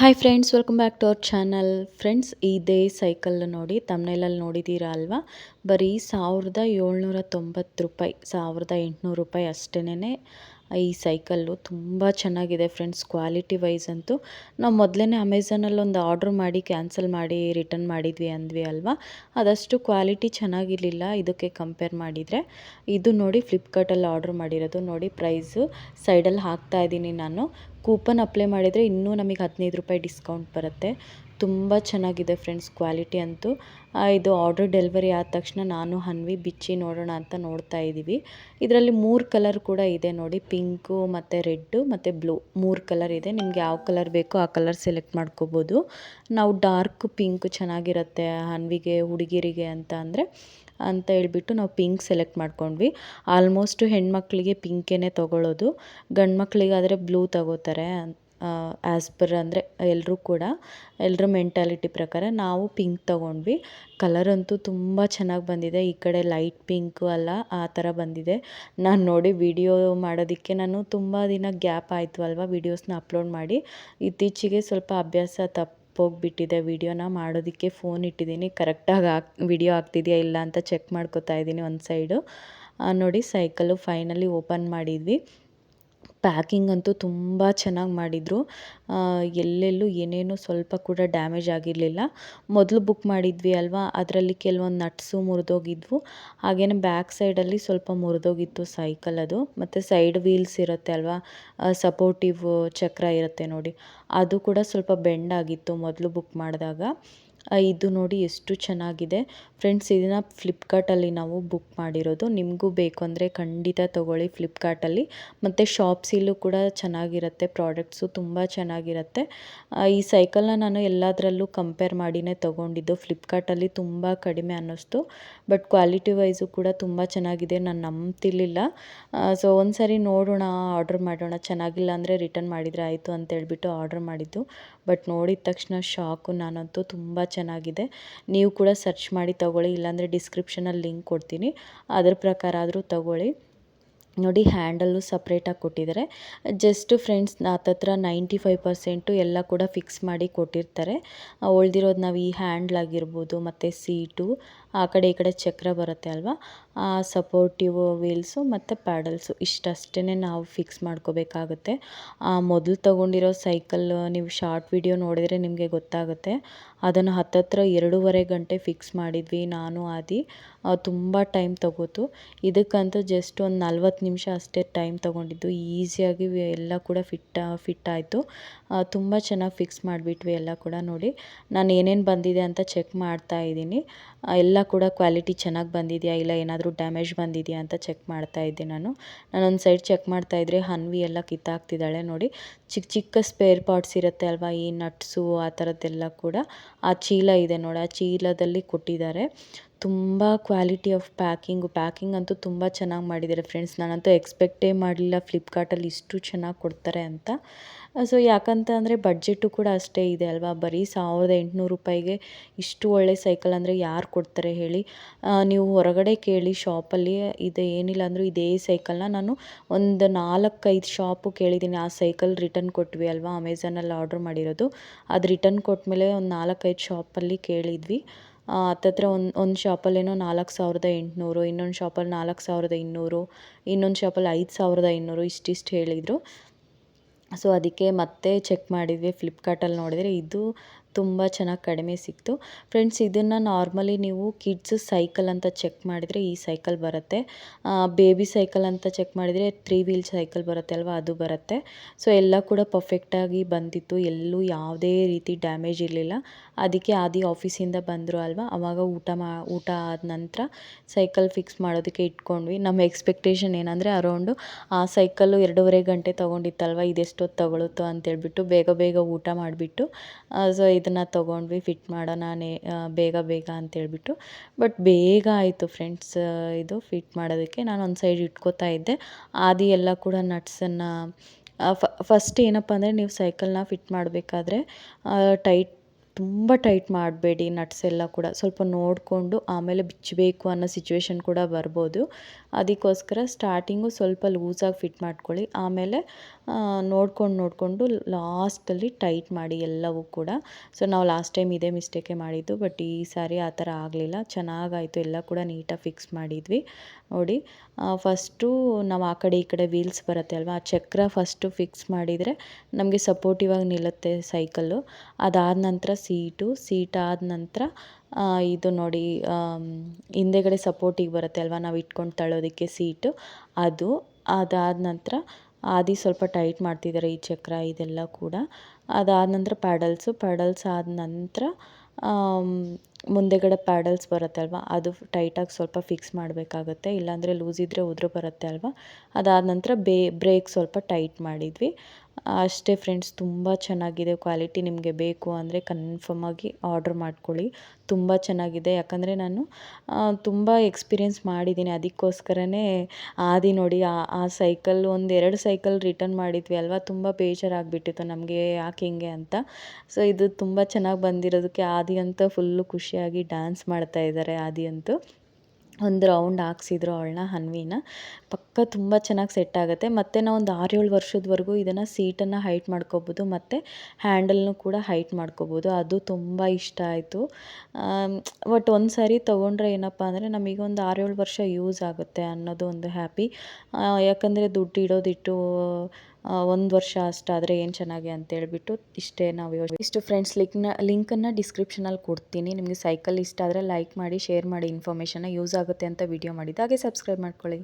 Hi friends welcome back to our channel friends ಇದೇ cycle ನೋಡಿ ತಮ್ಮನೇಲಲ್ಲಿ ನೋಡಿದ್ದೀರಾ ಅಲ್ವಾ? ಬರೀ ಸಾವಿರದ ಏಳ್ನೂರ ತೊಂಬತ್ತು ರೂಪಾಯಿ, ಸಾವಿರದ ಎಂಟುನೂರು ರೂಪಾಯಿ ಅಷ್ಟೇನೆ ಈ ಸೈಕಲ್ಲು ತುಂಬ ಚೆನ್ನಾಗಿದೆ ಫ್ರೆಂಡ್ಸ್ ಕ್ವಾಲಿಟಿ ವೈಸ್ ಅಂತೂ. ನಾವು ಮೊದಲೇ ಅಮೆಝಾನಲ್ಲಿ ಒಂದು ಆರ್ಡ್ರ್ ಮಾಡಿ ಕ್ಯಾನ್ಸಲ್ ಮಾಡಿ ರಿಟರ್ನ್ ಮಾಡಿದ್ವಿ ಅಂದ್ವಿ ಅಲ್ವಾ? ಅದಷ್ಟು ಕ್ವಾಲಿಟಿ ಚೆನ್ನಾಗಿರಲಿಲ್ಲ, ಇದಕ್ಕೆ ಕಂಪೇರ್ ಮಾಡಿದರೆ. ಇದು ನೋಡಿ ಫ್ಲಿಪ್ಕಾರ್ಟಲ್ಲಿ ಆರ್ಡ್ರ್ ಮಾಡಿರೋದು. ನೋಡಿ ಪ್ರೈಸು ಸೈಡಲ್ಲಿ ಹಾಕ್ತಾ ಇದ್ದೀನಿ ನಾನು. ಕೂಪನ್ ಅಪ್ಲೈ ಮಾಡಿದರೆ ಇನ್ನೂ ನಮಗೆ ಹದಿನೈದು ರೂಪಾಯಿ ಡಿಸ್ಕೌಂಟ್ ಬರುತ್ತೆ. ತುಂಬ ಚೆನ್ನಾಗಿದೆ ಫ್ರೆಂಡ್ಸ್ ಕ್ವಾಲಿಟಿ ಅಂತೂ. ಇದು ಆರ್ಡರ್ ಡೆಲಿವರಿ ಆದ ತಕ್ಷಣ ನಾನು, ಹನ್ವಿ, ಬಿಚ್ಚಿ ನೋಡೋಣ ಅಂತ ನೋಡ್ತಾ ಇದ್ದೀವಿ. ಇದರಲ್ಲಿ ಮೂರು ಕಲರ್ ಕೂಡ ಇದೆ ನೋಡಿ. ಪಿಂಕು ಮತ್ತು ರೆಡ್ಡು ಮತ್ತು ಬ್ಲೂ ಮೂರು ಕಲರ್ ಇದೆ. ನಿಮಗೆ ಯಾವ ಕಲರ್ ಬೇಕೋ ಆ ಕಲರ್ ಸೆಲೆಕ್ಟ್ ಮಾಡ್ಕೋಬೋದು. ನಾವು ಡಾರ್ಕ್ ಪಿಂಕ್ ಚೆನ್ನಾಗಿರುತ್ತೆ ಹನ್ವಿಗೆ, ಹುಡುಗಿರಿಗೆ ಅಂತ ಅಂದರೆ ಅಂತ ಹೇಳ್ಬಿಟ್ಟು ನಾವು ಪಿಂಕ್ ಸೆಲೆಕ್ಟ್ ಮಾಡ್ಕೊಂಡ್ವಿ. ಆಲ್ಮೋಸ್ಟು ಹೆಣ್ಮಕ್ಳಿಗೆ ಪಿಂಕೇ ತೊಗೊಳ್ಳೋದು ಗಂಡು ಮಕ್ಕಳಿಗಾದರೆ ಬ್ಲೂ ತಗೋತಾರೆ. ಆ್ಯಸ್ ಪರ್ ಅಂದರೆ ಎಲ್ಲರೂ ಕೂಡ ಎಲ್ಲರ ಮೆಂಟಾಲಿಟಿ ಪ್ರಕಾರ ನಾವು ಪಿಂಕ್ ತೊಗೊಂಡ್ವಿ. ಕಲರ್ ಅಂತೂ ತುಂಬ ಚೆನ್ನಾಗಿ ಬಂದಿದೆ. ಈ ಕಡೆ ಲೈಟ್ ಪಿಂಕು ಅಲ್ಲ, ಆ ಥರ ಬಂದಿದೆ. ನಾನು ನೋಡಿ ವಿಡಿಯೋ ಮಾಡೋದಕ್ಕೆ ನಾನು ತುಂಬ ದಿನ ಗ್ಯಾಪ್ ಆಯಿತು ಅಲ್ವಾ ವೀಡಿಯೋಸ್ನ ಅಪ್ಲೋಡ್ ಮಾಡಿ. ಇತ್ತೀಚೆಗೆ ಸ್ವಲ್ಪ ಅಭ್ಯಾಸ ತಪ್ಪೋಗಿಬಿಟ್ಟಿದೆ ವಿಡಿಯೋನ ಮಾಡೋದಕ್ಕೆ ಫೋನ್ ಇಟ್ಟಿದ್ದೀನಿ. ಕರೆಕ್ಟಾಗಿ ಹಾಕ್ ವಿಡಿಯೋ ಆಗ್ತಿದೆಯಾ ಇಲ್ಲ ಅಂತ ಚೆಕ್ ಮಾಡ್ಕೋತಾ ಇದ್ದೀನಿ ಒಂದು ಸೈಡು ನೋಡಿ ಸೈಕಲ್ಲು ಫೈನಲಿ ಓಪನ್ ಮಾಡಿದ್ವಿ. ಪ್ಯಾಕಿಂಗ್ ಅಂತೂ ತುಂಬ ಚೆನ್ನಾಗಿ ಮಾಡಿದರು. ಎಲ್ಲೆಲ್ಲೂ ಏನೇನೂ ಸ್ವಲ್ಪ ಕೂಡ ಡ್ಯಾಮೇಜ್ ಆಗಿರಲಿಲ್ಲ. ಮೊದಲು ಬುಕ್ ಮಾಡಿದ್ವಿ ಅಲ್ವಾ? ಅದರಲ್ಲಿ ಕೆಲವೊಂದು ನಟ್ಸು ಮುರಿದೋಗಿದ್ವು. ಹಾಗೆಯೇ ಬ್ಯಾಕ್ ಸೈಡಲ್ಲಿ ಸ್ವಲ್ಪ ಮುರಿದೋಗಿತ್ತು ಸೈಕಲ್ ಅದು. ಮತ್ತು ಸೈಡ್ ವೀಲ್ಸ್ ಇರುತ್ತೆ ಅಲ್ವಾ? ಸಪೋರ್ಟಿವ್ ಚಕ್ರ ಇರುತ್ತೆ ನೋಡಿ. ಅದು ಕೂಡ ಸ್ವಲ್ಪ ಬೆಂಡ್ ಆಗಿತ್ತು ಮೊದಲು ಬುಕ್ ಮಾಡಿದಾಗ. ಇದು ನೋಡಿ ಎಷ್ಟು ಚೆನ್ನಾಗಿದೆ. ಫ್ರೆಂಡ್ಸ್, ಇದನ್ನು ಫ್ಲಿಪ್ಕಾರ್ಟಲ್ಲಿ ನಾವು ಬುಕ್ ಮಾಡಿರೋದು. ನಿಮಗೂ ಬೇಕು ಅಂದರೆ ಖಂಡಿತ ತೊಗೊಳ್ಳಿ ಫ್ಲಿಪ್ಕಾರ್ಟಲ್ಲಿ. ಮತ್ತು ಶಾಪ್ಸಿಲ್ಲೂ ಕೂಡ ಚೆನ್ನಾಗಿರುತ್ತೆ, ಪ್ರಾಡಕ್ಟ್ಸು ತುಂಬ ಚೆನ್ನಾಗಿರುತ್ತೆ. ಈ ಸೈಕಲ್ನ ನಾನು ಎಲ್ಲದರಲ್ಲೂ ಕಂಪೇರ್ ಮಾಡಿನೇ ತೊಗೊಂಡಿದ್ದು. ಫ್ಲಿಪ್ಕಾರ್ಟಲ್ಲಿ ತುಂಬ ಕಡಿಮೆ ಅನ್ನಿಸ್ತು. ಬಟ್ ಕ್ವಾಲಿಟಿ ವೈಸು ಕೂಡ ತುಂಬ ಚೆನ್ನಾಗಿದೆ, ನಾನು ನಂಬ್ತಿರ್ಲಿಲ್ಲ. ಸೊ ಒಂದು ಸರಿ ನೋಡೋಣ, ಆರ್ಡ್ರ್ ಮಾಡೋಣ. ಚೆನ್ನಾಗಿಲ್ಲ ಅಂದರೆ ರಿಟರ್ನ್ ಮಾಡಿದರೆ ಆಯಿತು ಅಂತ ಹೇಳ್ಬಿಟ್ಟು ಆರ್ಡ್ರ್ ಮಾಡಿದ್ದು. ಬಟ್ ನೋಡಿದ ತಕ್ಷಣ ಶಾಕು ನಾನಂತೂ ತುಂಬ ಚೆನ್ನಾಗಿದೆ. ನೀವು ಕೂಡ ಸರ್ಚ್ ಮಾಡಿ ತೊಗೊಳ್ಳಿ, ಇಲ್ಲಾಂದರೆ ಡಿಸ್ಕ್ರಿಪ್ಷನಲ್ಲಿ ಲಿಂಕ್ ಕೊಡ್ತೀನಿ. ಅದ್ರ ಪ್ರಕಾರ ಆದರೂ ತೊಗೊಳ್ಳಿ. ನೋಡಿ ಹ್ಯಾಂಡಲ್ಲು ಸಪ್ರೇಟಾಗಿ ಕೊಟ್ಟಿದ್ದಾರೆ. ಜಸ್ಟ್ ಫ್ರೆಂಡ್ಸ್ ಹತ್ತತ್ರ ನೈಂಟಿ ಫೈವ್ ಪರ್ಸೆಂಟು ಎಲ್ಲ ಕೂಡ ಫಿಕ್ಸ್ ಮಾಡಿ ಕೊಟ್ಟಿರ್ತಾರೆ. ಉಳ್ದಿರೋದು ನಾವು ಈ ಹ್ಯಾಂಡ್ಲ್ ಆಗಿರ್ಬೋದು, ಮತ್ತು ಸೀಟು ಆ ಕಡೆ ಈ ಕಡೆ ಚಕ್ರ ಬರುತ್ತೆ ಅಲ್ವಾ? ಆ ಸಪೋರ್ಟಿವ್ ವೀಲ್ಸು ಮತ್ತು ಪ್ಯಾಡಲ್ಸು ಇಷ್ಟಷ್ಟೇ ನಾವು ಫಿಕ್ಸ್ ಮಾಡ್ಕೋಬೇಕಾಗುತ್ತೆ. ಮೊದಲು ತೊಗೊಂಡಿರೋ ಸೈಕಲ್ ನೀವು ಶಾರ್ಟ್ ವಿಡಿಯೋ ನೋಡಿದರೆ ನಿಮಗೆ ಗೊತ್ತಾಗುತ್ತೆ. ಅದನ್ನು ಹತ್ತತ್ರ ಎರಡೂವರೆ ಗಂಟೆ ಫಿಕ್ಸ್ ಮಾಡಿದ್ವಿ ನಾನು, ಆದಿ. ತುಂಬ ಟೈಮ್ ತಗೋತು. ಇದಕ್ಕಂತೂ ಜಸ್ಟ್ ಒಂದು ನಲ್ವತ್ತು ನಿಮಿಷ ಅಷ್ಟೇ ಟೈಮ್ ತೊಗೊಂಡಿದ್ದು. ಈಸಿಯಾಗಿ ಎಲ್ಲ ಕೂಡ ಫಿಟ್ ಫಿಟ್ ಆಯಿತು. ತುಂಬ ಚೆನ್ನಾಗಿ ಫಿಕ್ಸ್ ಮಾಡಿಬಿಟ್ವಿ ಎಲ್ಲ ಕೂಡ ನೋಡಿ. ನಾನು ಏನೇನು ಬಂದಿದೆ ಅಂತ ಚೆಕ್ ಮಾಡ್ತಾ ಇದ್ದೀನಿ. ಎಲ್ಲ ಕೂಡ ಕ್ವಾಲಿಟಿ ಚೆನ್ನಾಗಿ ಬಂದಿದೆಯಾ ಇಲ್ಲ ಏನಾದರೂ ಡ್ಯಾಮೇಜ್ ಬಂದಿದೆಯಾ ಅಂತ ಚೆಕ್ ಮಾಡ್ತಾ ಇದ್ದೆ ನಾನು. ನಾನೊಂದು ಸೈಡ್ ಚೆಕ್ ಮಾಡ್ತಾ ಇದ್ದರೆ ಹನ್ವಿ ಎಲ್ಲ ಕಿತ್ತಾಕ್ತಿದ್ದಾಳೆ ನೋಡಿ. ಚಿಕ್ಕ ಚಿಕ್ಕ ಸ್ಪೇರ್ ಪಾರ್ಟ್ಸ್ ಇರುತ್ತೆ ಅಲ್ವಾ ಈ ನಟ್ಸು ಆ ಥರದ್ದೆಲ್ಲ ಕೂಡ. ಆ ಚೀಲ ಇದೆ ನೋಡಿ, ಆ ಚೀಲದಲ್ಲಿ ಕೊಟ್ಟಿದ್ದಾರೆ. ತುಂಬ ಕ್ವಾಲಿಟಿ ಆಫ್ ಪ್ಯಾಕಿಂಗು ಪ್ಯಾಕಿಂಗ್ ಅಂತೂ ತುಂಬ ಚೆನ್ನಾಗಿ ಮಾಡಿದ್ದಾರೆ ಫ್ರೆಂಡ್ಸ್ ನಾನಂತೂ ಎಕ್ಸ್ಪೆಕ್ಟೇ ಮಾಡಲಿಲ್ಲ ಫ್ಲಿಪ್ಕಾರ್ಟಲ್ಲಿ ಇಷ್ಟು ಚೆನ್ನಾಗಿ ಕೊಡ್ತಾರೆ ಅಂತ. ಸೊ ಯಾಕಂತ ಅಂದರೆ ಬಡ್ಜೆಟು ಕೂಡ ಅಷ್ಟೇ ಇದೆ ಅಲ್ವಾ? ಬರೀ ಸಾವಿರದ ಎಂಟುನೂರು ರೂಪಾಯಿಗೆ ಇಷ್ಟು ಒಳ್ಳೆ ಸೈಕಲ್ ಅಂದರೆ ಯಾರು ಕೊಡ್ತಾರೆ ಹೇಳಿ? ನೀವು ಹೊರಗಡೆ ಕೇಳಿ ಶಾಪಲ್ಲಿ ಇದು, ಏನಿಲ್ಲ ಅಂದರೂ ಇದೇ ಸೈಕಲ್ನ ನಾನು ಒಂದು ನಾಲ್ಕೈದು ಶಾಪು ಕೇಳಿದ್ದೀನಿ. ಆ ಸೈಕಲ್ ರಿಟರ್ನ್ ಕೊಟ್ವಿ ಅಲ್ವಾ? ಅಮೆಝಾನಲ್ಲಿ ಆರ್ಡ್ರ್ ಮಾಡಿರೋದು. ಅದು ರಿಟರ್ನ್ ಕೊಟ್ಟಮೇಲೆ ಒಂದು ನಾಲ್ಕೈದು ಶಾಪಲ್ಲಿ ಕೇಳಿದ್ವಿ. ಹತ್ತತ್ರ ಒಂದು ಒಂದು ಶಾಪಲ್ಲೇನೋ ನಾಲ್ಕು ಸಾವಿರದ ಎಂಟುನೂರು, ಇನ್ನೊಂದು ಶಾಪಲ್ಲಿ ನಾಲ್ಕು ಸಾವಿರದ ಇನ್ನೂರು, ಇನ್ನೊಂದು ಶಾಪಲ್ಲಿ ಐದು ಸಾವಿರದ ಇನ್ನೂರು, ಇಷ್ಟಿಷ್ಟು ಹೇಳಿದರು. ಸೊ ಅದಕ್ಕೆ ಮತ್ತೆ ಚೆಕ್ ಮಾಡಿದ್ವಿ ಫ್ಲಿಪ್ಕಾರ್ಟಲ್ಲಿ ನೋಡಿದರೆ ಇದು ತುಂಬ ಚೆನ್ನಾಗಿ ಕಡಿಮೆ ಸಿಕ್ತು. ಫ್ರೆಂಡ್ಸ್, ಇದನ್ನು ನಾರ್ಮಲಿ ನೀವು ಕಿಡ್ಸ್ ಸೈಕಲ್ ಅಂತ ಚೆಕ್ ಮಾಡಿದರೆ ಈ ಸೈಕಲ್ ಬರುತ್ತೆ. ಬೇಬಿ ಸೈಕಲ್ ಅಂತ ಚೆಕ್ ಮಾಡಿದರೆ ತ್ರೀ ವೀಲ್ ಸೈಕಲ್ ಬರುತ್ತೆ ಅಲ್ವಾ, ಅದು ಬರುತ್ತೆ. ಸೊ, ಎಲ್ಲ ಕೂಡ ಪರ್ಫೆಕ್ಟಾಗಿ ಬಂದಿತ್ತು. ಎಲ್ಲೂ ಯಾವುದೇ ರೀತಿ ಡ್ಯಾಮೇಜ್ ಇರಲಿಲ್ಲ. ಅದಕ್ಕೆ ಆದಿ ಆಫೀಸಿಂದ ಬಂದರು ಅಲ್ವಾ, ಅವಾಗ ಊಟ ಮಾ, ಊಟ ಆದ ನಂತರ ಸೈಕಲ್ ಫಿಕ್ಸ್ ಮಾಡೋದಕ್ಕೆ ಇಟ್ಕೊಂಡ್ವಿ. ನಮ್ಮ ಎಕ್ಸ್ಪೆಕ್ಟೇಷನ್ ಏನಂದರೆ ಅರೌಂಡು, ಆ ಸೈಕಲ್ಲು ಎರಡೂವರೆ ಗಂಟೆ ತೊಗೊಂಡಿತ್ತಲ್ವ, ಇದೆಷ್ಟೊತ್ತು ತಗೊಳುತ್ತೋ ಅಂತೇಳ್ಬಿಟ್ಟು ಬೇಗ ಬೇಗ ಊಟ ಮಾಡಿಬಿಟ್ಟು ಸೊ ಇದನ್ನು ತೊಗೊಂಡ್ವಿ ಫಿಟ್ ಮಾಡೋಣ, ನೇ ಬೇಗ ಬೇಗ ಅಂತೇಳ್ಬಿಟ್ಟು ಬಟ್ ಬೇಗ ಆಯಿತು ಫ್ರೆಂಡ್ಸ್ ಇದು ಫಿಟ್ ಮಾಡೋದಕ್ಕೆ. ನಾನು ಒಂದು ಸೈಡ್ ಇಟ್ಕೋತಾ ಇದ್ದೆ. ಆದಿ ಎಲ್ಲ ಕೂಡ ನಟ್ಸನ್ನು ಫಸ್ಟ್ ಏನಪ್ಪ ಅಂದರೆ ನೀವು ಸೈಕಲ್ನ ಫಿಟ್ ಮಾಡಬೇಕಾದ್ರೆ ಟೈಟ್ ತುಂಬ ಟೈಟ್ ಮಾಡಬೇಡಿ ನಟ್ಸ್ ಎಲ್ಲ ಕೂಡ ಸ್ವಲ್ಪ ನೋಡಿಕೊಂಡು ಆಮೇಲೆ ಬಿಚ್ಚಬೇಕು ಅನ್ನೋ ಸಿಚುವೇಶನ್ ಕೂಡ ಬರ್ಬೋದು. ಅದಕ್ಕೋಸ್ಕರ ಸ್ಟಾರ್ಟಿಂಗು ಸ್ವಲ್ಪ ಲೂಸಾಗಿ ಫಿಟ್ ಮಾಡ್ಕೊಳ್ಳಿ. ಆಮೇಲೆ ನೋಡ್ಕೊಂಡು ನೋಡಿಕೊಂಡು ಲಾಸ್ಟಲ್ಲಿ ಟೈಟ್ ಮಾಡಿ ಎಲ್ಲವೂ ಕೂಡ. ಸೊ ನಾವು ಲಾಸ್ಟ್ ಟೈಮ್ ಇದೇ ಮಿಸ್ಟೇಕೆ ಮಾಡಿದ್ದು ಬಟ್ ಈ ಸಾರಿ ಆ ಥರ ಆಗಲಿಲ್ಲ. ಚೆನ್ನಾಗಾಯಿತು. ಎಲ್ಲ ಕೂಡ ನೀಟಾಗಿ ಫಿಕ್ಸ್ ಮಾಡಿದ್ವಿ. ನೋಡಿ ಫಸ್ಟು ನಾವು ಆ ಕಡೆ ಈ ಕಡೆ ವೀಲ್ಸ್ ಬರುತ್ತೆ ಅಲ್ವಾ? ಆ ಚಕ್ರ ಫಸ್ಟು ಫಿಕ್ಸ್ ಮಾಡಿದರೆ ನಮಗೆ ಸಪೋರ್ಟಿವಾಗಿ ನಿಲ್ಲುತ್ತೆ ಸೈಕಲ್ಲು ಅದಾದ ನಂತರ ಸೀಟು ಸೀಟಾದ ನಂತರ ಇದು ನೋಡಿ ಹಿಂದೆಗಡೆ ಸಪೋರ್ಟಿಗೆ ಬರುತ್ತೆ ಅಲ್ವಾ? ನಾವು ಇಟ್ಕೊಂಡು ತಳ್ಳೋದಕ್ಕೆ ಸೀಟು. ಅದು ಅದಾದ ನಂತರ ಆದಿ ಸ್ವಲ್ಪ ಟೈಟ್ ಮಾಡ್ತಿದ್ದಾರೆ ಈ ಚಕ್ರ, ಇದೆಲ್ಲ ಕೂಡ. ಅದಾದ ನಂತರ ಪ್ಯಾಡಲ್ಸು ಪ್ಯಾಡಲ್ಸ್ ಆದ ನಂತರ ಮುಂದೆಗಡೆ ಪ್ಯಾಡಲ್ಸ್ ಬರುತ್ತೆ ಅಲ್ವಾ? ಅದು ಟೈಟಾಗಿ ಸ್ವಲ್ಪ ಫಿಕ್ಸ್ ಮಾಡಬೇಕಾಗುತ್ತೆ. ಇಲ್ಲಾಂದರೆ ಲೂಸ್ ಇದ್ದರೆ ಉದುರು ಬರುತ್ತೆ ಅಲ್ವಾ? ಅದಾದ ನಂತರ ಬೇ ಬ್ರೇಕ್ ಸ್ವಲ್ಪ ಟೈಟ್ ಮಾಡಿದ್ವಿ. ಅಷ್ಟೇ ಫ್ರೆಂಡ್ಸ್ ತುಂಬ ಚೆನ್ನಾಗಿದೆ ಕ್ವಾಲಿಟಿ ನಿಮಗೆ ಬೇಕು ಅಂದರೆ ಕನ್ಫರ್ಮಾಗಿ ಆರ್ಡ್ರ್ ಮಾಡ್ಕೊಳ್ಳಿ. ತುಂಬ ಚೆನ್ನಾಗಿದೆ. ಯಾಕಂದರೆ ನಾನು ತುಂಬ ಎಕ್ಸ್ಪೀರಿಯೆನ್ಸ್ ಮಾಡಿದ್ದೀನಿ. ಅದಕ್ಕೋಸ್ಕರನೇ ಆದಿ ನೋಡಿ, ಆ ಸೈಕಲ್ ಒಂದು ಎರಡು ಸೈಕಲ್ ರಿಟರ್ನ್ ಮಾಡಿದ್ವಿ ಅಲ್ವಾ? ತುಂಬ ಬೇಜಾರಾಗಿಬಿಟ್ಟಿತ್ತು ನಮಗೆ ಯಾಕೆ ಹಿಂಗೆ ಅಂತ. ಸೊ ಇದು ತುಂಬ ಚೆನ್ನಾಗಿ ಬಂದಿರೋದಕ್ಕೆ ಆದಿ ಅಂತ ಫುಲ್ಲು ಖುಷಿಯಾಗಿ ಡ್ಯಾನ್ಸ್ ಮಾಡ್ತಾ ಇದ್ದಾರೆ ಆದಿ ಅಂತೂ ಒಂದು ರೌಂಡ್ ಹಾಕ್ಸಿದ್ರು ಅವಳನ್ನ, ಹನ್ವಿನ. ಪಕ್ಕ ತುಂಬ ಚೆನ್ನಾಗಿ ಸೆಟ್ ಆಗುತ್ತೆ. ಮತ್ತು ನಾವು ಒಂದು ಆರೇಳು ವರ್ಷದವರೆಗೂ ಇದನ್ನು ಸೀಟನ್ನು ಹೈಟ್ ಮಾಡ್ಕೋಬೋದು, ಮತ್ತು ಹ್ಯಾಂಡಲ್ನು ಕೂಡ ಹೈಟ್ ಮಾಡ್ಕೋಬೋದು. ಅದು ತುಂಬ ಇಷ್ಟ ಆಯಿತು. ಬಟ್ ಒಂದು ಸಾರಿ ತೊಗೊಂಡ್ರೆ ಏನಪ್ಪ ಅಂದರೆ ನಮಗೆ ಒಂದು ಆರು ಏಳು ವರ್ಷ ಯೂಸ್ ಆಗುತ್ತೆ ಅನ್ನೋದು ಒಂದು ಹ್ಯಾಪಿ ಯಾಕಂದರೆ ದುಡ್ಡು ಇಡೋದಿಟ್ಟು ಒಂದು ವರ್ಷ ಅಷ್ಟಾದರೆ ಏನು ಚೆನ್ನಾಗಿ ಅಂತೇಳ್ಬಿಟ್ಟು ಇಷ್ಟೇ ನಾವು ಯೋಚನೆ ಇಷ್ಟು ಫ್ರೆಂಡ್ಸ್ ಲಿಂಕ್ನ ಲಿಂಕನ್ನು ಡಿಸ್ಕ್ರಿಪ್ಷನಲ್ಲಿ ಕೊಡ್ತೀನಿ. ನಿಮಗೆ ಸೈಕಲ್ ಇಷ್ಟ ಆದರೆ ಲೈಕ್ ಮಾಡಿ ಶೇರ್ ಮಾಡಿ ಇನ್ಫಾರ್ಮೇಷನ್ನ ಯೂಸ್ ಆಗುತ್ತೆ ಅಂತ ವಿಡಿಯೋ ಮಾಡಿದ್ದು. ಹಾಗೆ ಸಬ್ಸ್ಕ್ರೈಬ್ ಮಾಡ್ಕೊಳ್ಳಿ.